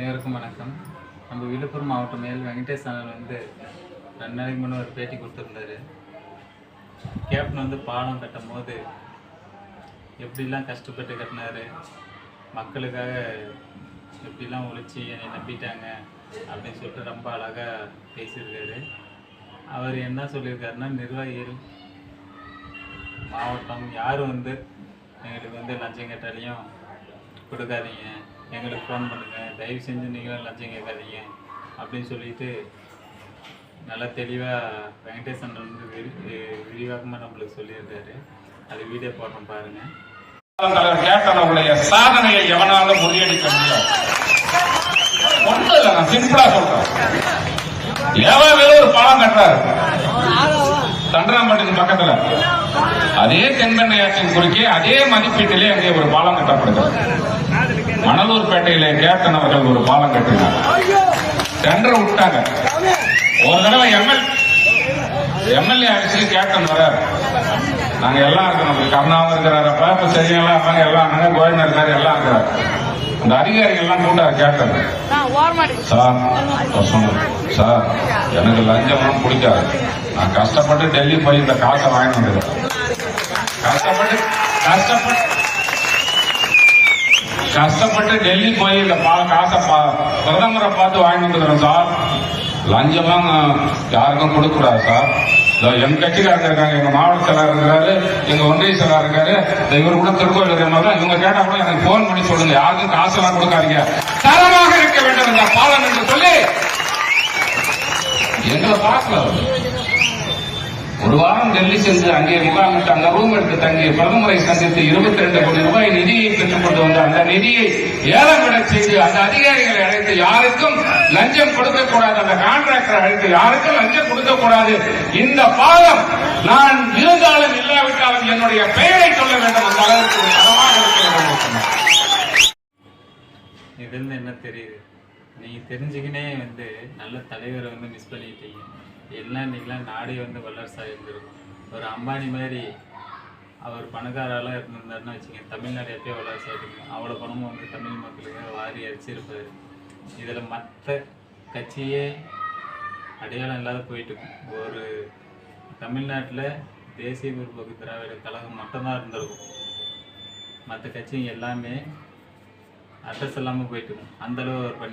அனைவருக்கும் வணக்கம். நம்ம விழுப்புரம் மாவட்டம் மேல் வெங்கடேஷ் அண்ணன் வந்து ரெண்டு நாளைக்கு முன்னே ஒரு பேட்டி கொடுத்துருந்தாரு. கேப்டன் வந்து பாலம் கட்டும் போது எப்படிலாம் கஷ்டப்பட்டு கட்டினாரு? மக்களுக்காக எப்படிலாம் உழைச்சி என்னை நம்பிட்டாங்க அப்படின்னு சொல்லிட்டு ரொம்ப அழகாக பேசியிருக்காரு. அவர் என்ன சொல்லியிருக்காருன்னா நிர்வாகிகள் மாவட்டம் யார் வந்து எங்களுக்கு வந்து லஞ்சம் கேட்டாலையும் கொடுக்காதீங்க. எங்களுக்கு ஃபோன் பண்ணுங்கள் தயவு செஞ்சு நீங்களும் லஞ்சம் கேட்காதீங்க. அப்படின்னு சொல்லிட்டு நல்லா தெளிவாக வெங்கடேசன் வந்து விரி விரிவாக்கமாக நம்மளுக்கு சொல்லியிருக்காரு. அது வீடியோ போட்டோம் பாருங்கள் தலைவர் கேப்டன் சாதனையை எவனாலும் முறியடிக்க முடியாது. ஒண்ணும் இல்ல நான் சிம்பிளா சொல்றேன். எவன் ஒரு பாலம் கட்டுறாரு. தண்டராம்பட்டிக்கு பக்கத்துல. அதே தென்பெண்ணை ஆற்றின் குறுக்கே அதே மதிப்பீட்டிலே அங்கே ஒரு பாலம் கட்டப்படுகிறது. மணலூர்பேட்டையிலே கேப்டன் அவர்கள் ஒரு பாலம் கட்டினார். டெண்டர் விட்டாங்க. ஒரு தடவை எம்எல் எம்எல்ஏ ஆஃபீஸுக்கு கேப்டன் வராரு. நாங்க எல்லாம் இருக்கணும். கருணாவும் இருக்கிறாரப்ப இப்ப சரிங்களா அவங்க எல்லாம் அண்ணங்க கோவிந்தர் இருக்காரு எல்லாம் இருக்கிறாரு. இந்த அதிகாரிகள் எல்லாம் கூட்டாரு கேப்டன் சார் சொன்னாரு, சார் எனக்கு லஞ்சம்லாம் பிடிக்காது. நான் கஷ்டப்பட்டு டெல்லி போய் இந்த காசை வாங்கிட்டு வந்துருக்கேன் கஷ்டப்பட்டு கஷ்டப்பட்டு கஷ்டப்பட்டு டெல்லி போய் இந்த பா காசை பா- பிரதமரை பார்த்து வாங்கிட்டு சார். லஞ்சமாக யாருக்கும் கொடுக்கூடாது சார். எங்க கட்சிக்காரங்க இருக்காங்க எங்க மாவட்ட செயலாளர் இருக்காரு எங்க ஒன்றிய செயலாளர் இருக்காரு. இந்த இவர் கூட திருக்கோயில் இருக்கிற மாதிரி இவங்க கேட்டா கூட எனக்கு போன் பண்ணி சொல்லுங்க. யாருக்கும் காசு எல்லாம் கொடுக்காதீங்க. தரமாக இருக்க வேண்டும் இந்த பாலம் என்று சொல்லி எங்களை பார்க்கல ஒரு வாரம் டெல்லி சென்று அங்கே முகாமிட்டு அங்க ரூம் எடுத்து தங்கி பிரதமரை சந்தித்து இருபத்தி ரெண்டு கோடி ரூபாய் நிதியை பெற்றுக் கொண்டு வந்த அந்த நிதியை ஏலம் செய்து அந்த அதிகாரிகளை அழைத்து யாருக்கும் லஞ்சம் கொடுக்க கூடாது அந்த கான்ட்ராக்டர் அழைத்து யாருக்கும் லஞ்சம் கொடுக்க கூடாது இந்த பாலம் நான் இருந்தாலும் இல்லாவிட்டாலும் என்னுடைய பெயரை சொல்ல வேண்டும் அந்த அளவுக்கு தரமாக இருக்க என்ன தெரியுது? நீங்க தெரிஞ்சுக்கினே வந்து நல்ல தலைவரை வந்து மிஸ் பண்ணிட்டீங்க. எல்லாம் இன்னைக்கெல்லாம் நாடே வந்து வல்லரசாக இருந்திருக்கும்? ஒரு அம்பானி மாதிரி அவர் பணக்காரெல்லாம் இருந்திருந்தாருன்னு வச்சுங்க தமிழ்நாடு எப்பயோ வல்லரசாகிருக்கும் அவ்வளோ பணமும் வந்து தமிழ் மக்களுக்கு வாரி அரிச்சிருப்பார் இதில் மற்ற கட்சியே அடையாளம் இல்லாத போயிட்டு ஒரு தமிழ்நாட்டில் தேசிய முற்போக்கு திராவிட கழகம் மட்டும்தான் இருந்திருக்கும். மற்ற கட்சிங்க எல்லாமே அட்ரஸ் இல்லாமல் போயிட்டு இருக்கும். அந்தளவு அவர் பண்ணி